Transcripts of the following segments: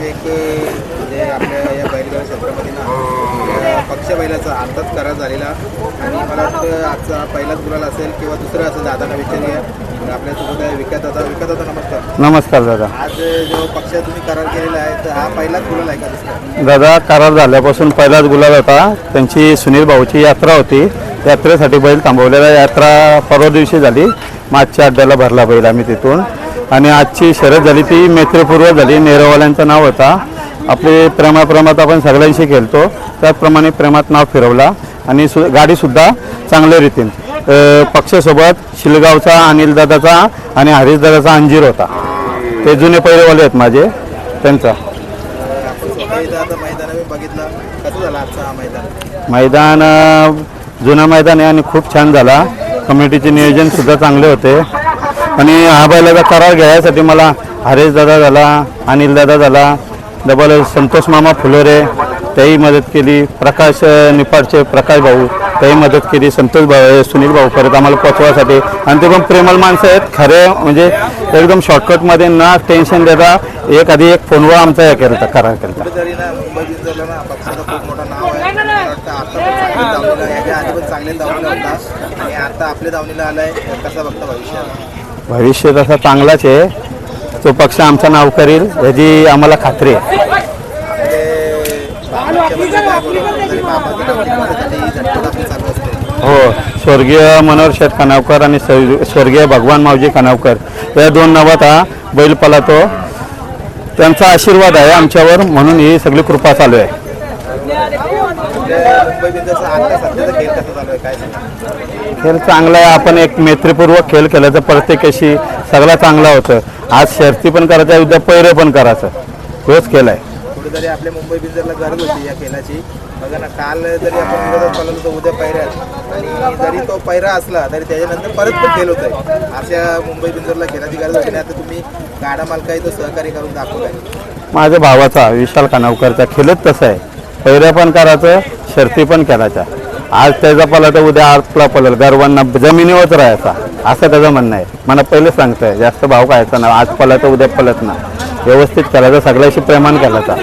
एक म्हणजे आपल्या या बैलगाडी क्षेत्रामध्ये ना पक्ष बैलाचा आताच करार झालेला. आणि मला वाटतं आजचा पहिलाच गुलाल असेल किंवा दुसरं असेल दादांना विचारूया. आपल्यासोबत आहे विकास दादा. विकास दादा नमस्कार. नमस्कार दादा. आज जो पक्ष तुम्ही करार केलेला आहे तर हा पहिलाच गुलाल आहे का दुसरा? दादा करार झाल्यापासून पहिलाच गुलाल होता. त्यांची सुनील भाऊची यात्रा होती. यात्रेसाठी बैल थांबवलेला. यात्रा परवा दिवशी झाली. मागच्या अड्ड्याला भरला बैल आम्ही तिथून. आणि आजची शर्यत झाली ती मैत्रीपूर्व झाली. नेरवाल्यांचं नाव होता. आपले प्रेमाप्रेमात आपण सगळ्यांशी खेळतो. त्याचप्रमाणे प्रेमात नाव फिरवला. आणि सु गाडीसुद्धा चांगल्या रीतीने. पक्षासोबत शिलगावचा अनिलदादाचा आणि हरीशदादाचा अंजीर होता. ते जुने पहिलेवाले आहेत माझे. त्यांचा. मैदान जुना मैदान जुनं मैदान आहे आणि खूप छान झाला. कमिटीचे नियोजनसुद्धा चांगले होते. आणि हा बैलाचा करार घ्यायसाठी मला हरेश दादा झाला अनिल दादा झाला डबल संतोष मामा फुलोरे त्याही मदत केली. प्रकाश निपाडचे प्रकाश भाऊ त्याही मदत केली. संतोष भाऊ सुनील भाऊ परत आम्हाला पोचवायसाठी आणि ते पण प्रेमल माणसं आहेत. खरे म्हणजे एकदम शॉर्टकटमध्ये ना टेन्शन देता एक आधी एक फोनवर आमचा हे केला करार आता आपल्या धावणीला आलाय. कसं बघता भविष्यात? भविष्य तसा चांगलाच आहे तो पक्ष आमचं नाव करील याची आम्हाला खात्री आहे. हो स्वर्गीय मनोहर शेठ खानावकर आणि स्वर्गीय भगवान मावजी कणावकर या दोन नावात हा बैल पलातो त्यांचा आशीर्वाद आहे आमच्यावर म्हणून ही सगळी कृपा चालू आहे. आपल्या मुंबई बिंदूचा आता सध्याचा खेळ कसा चालू आहे काय सांगा खेळ चांगला आहे. आपण एक मैत्रीपूर्वक खेळ केल्याचं प्रत्येकाशी सगळा चांगला होतं. आज शर्ती पण करायचं आहे, उद्या पैरे पण करायचं. तोच केला आहे. कुठेतरी आपल्या मुंबई बिंदरला गरज होती या खेळाची. बघा ना काल जरी आपण विरोधात पळलो तर उद्या पैऱ्यात. आणि जरी तो पैरा असला तरी त्याच्यानंतर परत पण खेळ होत आहे अशा मुंबई बिंदरला खेळाची गरज होती. आता तुम्ही गाडा मालकाही तो सहकार्य करून दाखवलाय. माझ्या भावाचा विशाल खानावकरचा खेळच तसं आहे. पैऱ्या पण करायचं शर्ती पण करायच्या. आज त्याचा पलट तर उद्या आपला पलट गर्वांना जमिनीवरच राहायचा. असं त्याचं म्हणणं आहे. मला पहिले सांगतंय जास्त भाव खायचा ना आज पलट तर उद्या पलत ना व्यवस्थित करायचं सगळ्याशी प्रेमान करायचा.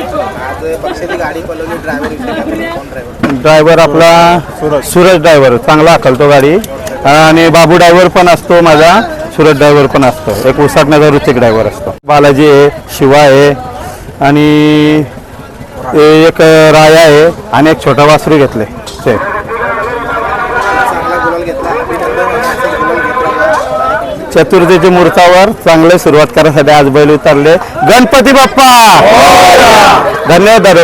ड्रायव्हर आपला सूरज ड्रायव्हर चांगला आखलतो गाडी. आणि बाबू ड्रायव्हर पण असतो माझा सूरज ड्रायव्हर पण असतो. एक उसाटण्याचा ऋतिक ड्रायव्हर असतो. बालाजी आहे शिवा आहे. आणि एक राया आहे आणि एक छोटा वासरू घेतले. चतुर्थीच्या मुहूर्तावर चांगले सुरुवात करायसाठी आज बैल उतरले. गणपती बाप्पा! धन्यवाद दादा